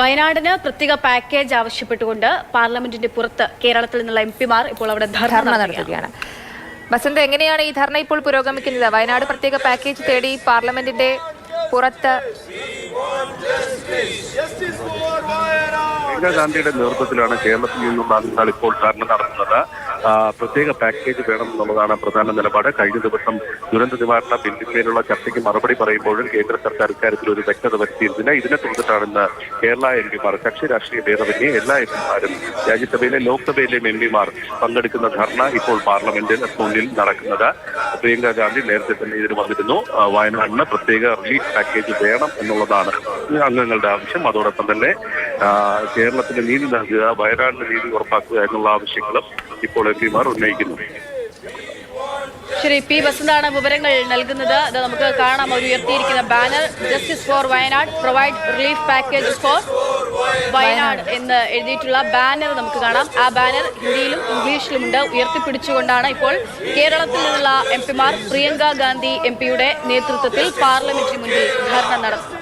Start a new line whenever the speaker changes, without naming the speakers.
വയനാടിന് പ്രത്യേക പാക്കേജ് ആവശ്യപ്പെട്ടുകൊണ്ട് പാർലമെന്റിന്റെ പുറത്ത് കേരളത്തിൽ നിന്നുള്ള എം പിമാർ ഇപ്പോൾ അവിടെ ധർണ നടത്തുകയാണ്.
വസന്ത എങ്ങനെയാണ് ഈ ധർണ ഇപ്പോൾ പുരോഗമിക്കുന്നത്? വയനാട് പ്രത്യേക പാക്കേജ് തേടി പാർലമെന്റിന്റെ പുറത്ത്
പ്രിയങ്ക ഗാന്ധിയുടെ നേതൃത്വത്തിലാണ് കേരളത്തിൽ നിന്നുള്ള ആളുകൾ ഇപ്പോൾ ധർണ നടത്തുന്നത്. പ്രത്യേക പാക്കേജ് വേണം എന്നുള്ളതാണ് പ്രധാന നിലപാട്. കഴിഞ്ഞ ദിവസം ദുരന്ത നിവാരണ ബില്ലിന്മേലുള്ള ചർച്ചയ്ക്ക് മറുപടി പറയുമ്പോഴും കേന്ദ്ര സർക്കാർ ഇക്കാര്യത്തിൽ ഒരു വ്യക്തത വരുത്തിയിരുന്നില്ല. ഇതിനെ തുടർന്നിട്ടാണ് ഇന്ന് കേരള എം പിമാർ കക്ഷി രാഷ്ട്രീയ ഭേദമന്യേ എല്ലാ എം പിമാരും രാജ്യസഭയിലെ ലോക്സഭയിലെയും എം പിമാർ പങ്കെടുക്കുന്ന ധർണ ഇപ്പോൾ പാർലമെന്റിന് മുന്നിൽ നടക്കുന്നത്. പ്രിയങ്ക ഗാന്ധി നേരത്തെ തന്നെ ഇതിന് വന്നിരുന്നു. വയനാടിന് പ്രത്യേക റിലീഫ് പാക്കേജ് വേണം എന്നുള്ളതാണ് അംഗങ്ങളുടെ ആവശ്യം. അതോടൊപ്പം തന്നെ കേരളത്തിന് നീതി നൽകുക വയനാടിന് നീതി ഉറപ്പാക്കുക എന്നുള്ള ആവശ്യങ്ങളും ഇപ്പോൾ എം പിമാർ ഉന്നയിക്കുന്നു.
ശ്രീ പി വസന്താണ് വിവരങ്ങൾ നൽകുന്നത്. ഇത് നമുക്ക് കാണാം. അവർ ഉയർത്തിയിരിക്കുന്ന banner justice for Wayanad provide relief package for Wayanad എന്ന് എഴുതിയിട്ടുള്ള ബാനർ നമുക്ക് കാണാം. ആ ബാനർ ഹിന്ദിയിലും ഇംഗ്ലീഷിലും ഉണ്ട്. ഉയർത്തിപ്പിടിച്ചുകൊണ്ടാണ് ഇപ്പോൾ കേരളത്തിൽ നിന്നുള്ള എം പിമാർ പ്രിയങ്ക ഗാന്ധി എം പിയുടെ നേതൃത്വത്തിൽ പാർലമെന്റിന് മുന്നിൽ ധർണ നടത്തുന്നത്.